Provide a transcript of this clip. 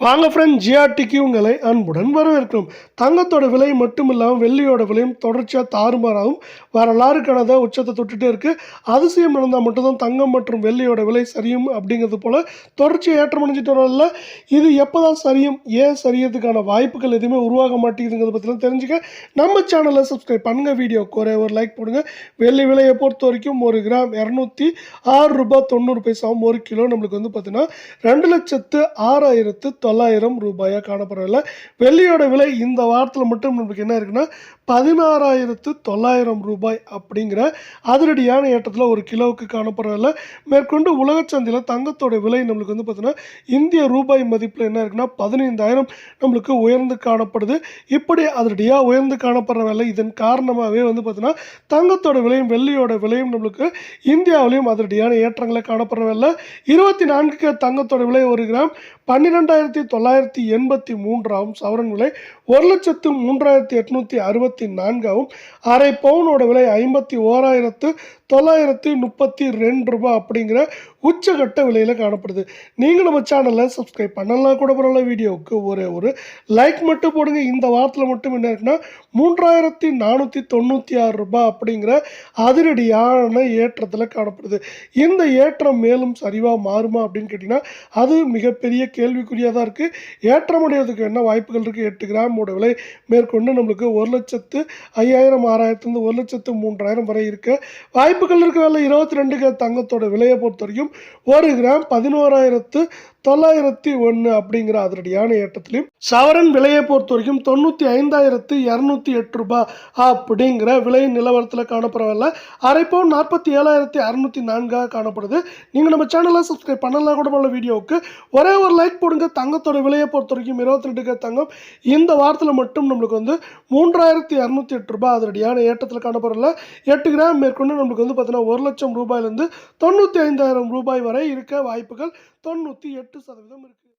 வாங்க ஃப்ரெண்ட் ஜிஆர்டிக்கு உங்களை அன்புடன் வரவேற்கிறோம். தங்கத்தோட விலை மட்டும் இல்லாமல் வெள்ளியோட விலையும் தொடர்ச்சியாக தாறுமாறாகவும் வரலாறு கடந்த உச்சத்தை தொட்டுகிட்டே இருக்குது அதிசயம் நடந்தால் மட்டும்தான் தங்கம் மற்றும் வெள்ளியோட விலை சரியும் அப்படிங்கிறது போல் தொடர்ச்சியாக ஏற்றம் அடைஞ்சிட்டு வரல. இது எப்போ தான் சரியும் ஏன் சரியதுக்கான வாய்ப்புகள் எதுவுமே உருவாக மாட்டேங்குதுங்கிறத பற்றிலாம் தெரிஞ்சுக்க நம்ம சேனலை சப்ஸ்கிரைப் பண்ணுங்கள் வீடியோ குறை ஒரு லைக் போடுங்க. வெள்ளி விலையை பொறுத்த வரைக்கும் ஒரு கிராம் இரநூத்தி ஆறு ரூபாய் தொண்ணூறு பைசாவும் ஒரு கிலோ நம்மளுக்கு வந்து பார்த்தீங்கன்னா ரெண்டு லட்சத்து ஆறாயிரத்து தொள்ளாயிரம் ரூபாயாக காணப்படவில்லை வெள்ளியோட விலை இந்த வாரத்தில் மட்டும் நமக்கு என்ன இருக்குன்னா பதினாறாயிரத்து தொள்ளாயிரம் ரூபாய் அப்படிங்கிற அதிரடியான ஏற்றத்தில் ஒரு கிலோவுக்கு காணப்படவில்லை மேற்கொண்டு உலகச்சந்தையில் தங்கத்தோட விலை நம்மளுக்கு வந்து பார்த்தீங்கன்னா இந்திய ரூபாய் மதிப்பில் என்ன இருக்குன்னா பதினைந்தாயிரம் நம்மளுக்கு உயர்ந்து காணப்படுது. இப்படி அதிரடியாக உயர்ந்து காணப்படுற விலை இதன் காரணமாகவே வந்து பார்த்தீங்கன்னா தங்கத்தோட விலையும் வெள்ளியோட விலையும் நம்மளுக்கு இந்தியாவிலையும் அதிரடியான ஏற்றங்களை காணப்படுறவில்லை இருபத்தி நான்குக்கு தங்கத்தோட விலை ஒரு கிராம் பன்னிரெண்டாயிரத்தி தொள்ளாயிரத்தி எண்பத்தி மூன்றாகவும் சவரன் விலை ஒரு லட்சத்து மூன்றாயிரத்தி எட்நூற்றி அறுபத்தி நான்காகவும் அரை பவுனோட விலை ஐம்பத்தி ஓராயிரத்து தொள்ளாயிரத்தி முப்பத்தி ரெண்டு ரூபாய் அப்படிங்கிற உச்சகட்ட விலையில் காணப்படுது. நீங்கள் நம்ம சேனலை சப்ஸ்கிரைப் பண்ணலாம் கூட பரவாயில்ல வீடியோவுக்கு ஒரே ஒரு லைக் மட்டும் போடுங்க. இந்த வாரத்தில் மட்டும் என்ன இருக்குன்னா மூன்றாயிரத்தி நானூற்றி தொண்ணூற்றி ஆறு ரூபாய் அப்படிங்கிற அதிரடியான ஏற்றத்தில் காணப்படுது. இந்த ஏற்றம் மேலும் சரிவாக மாறுமா அப்படின்னு கேட்டிங்கன்னா அது மிகப்பெரிய கேள்விக்குறியாக தான் இருக்குது ஏற்றமடைவதற்கு என்ன வாய்ப்புகள் இருக்குது எட்டு கிராமோட விலை மேற்கொண்டு நம்மளுக்கு ஒரு லட்சத்து ஐயாயிரம் ஆறாயிரத்துலேருந்து ஒரு லட்சத்து மூன்றாயிரம் வரை இருக்க வாய்ப்புகள் இருக்க. வேலை இருபத்தி ரெண்டு தங்கத்தோட விலையை பொறுத்த வரைக்கும் ஒரு கிராம் பதினோராயிரத்து தொள்ளாயிரத்தி ஒன்று அப்படிங்கிற அதிரடியான ஏற்றத்திலையும் சவரன் விலையை பொறுத்த வரைக்கும் தொண்ணூற்றி ஐந்தாயிரத்து இரநூத்தி எட்டு ரூபாய் அப்படிங்கிற விலை நிலவரத்தில் காணப்படவில்லை அரைப்போன் நாற்பத்தி ஏழாயிரத்தி அறுநூத்தி நான்காக காணப்படுது. நீங்கள் நம்ம சேனலை சப்ஸ்கிரைப் பண்ணலாம் கூட உள்ள வீடியோவுக்கு ஒரே ஒரு லைக் போடுங்க. தங்கத்தோட விலையை பொறுத்த வரைக்கும் இருபத்தி ரெண்டு தங்கம். இந்த வாரத்தில் மட்டும் நம்மளுக்கு வந்து மூன்றாயிரத்தி இரநூத்தி எட்டு ரூபாய் அதிரடியான ஏற்றத்தில் காணப்படல எட்டு கிராம் மேற்கொண்டு நம்மளுக்கு வந்து பார்த்தீங்கன்னா ஒரு லட்சம் ரூபாயிலேருந்து தொண்ணூற்றி ஐந்தாயிரம் ரூபாய் வரை இருக்க வாய்ப்புகள் தொண்ணூற்றி எட்டு எட்டு சதவீதம் இருக்குது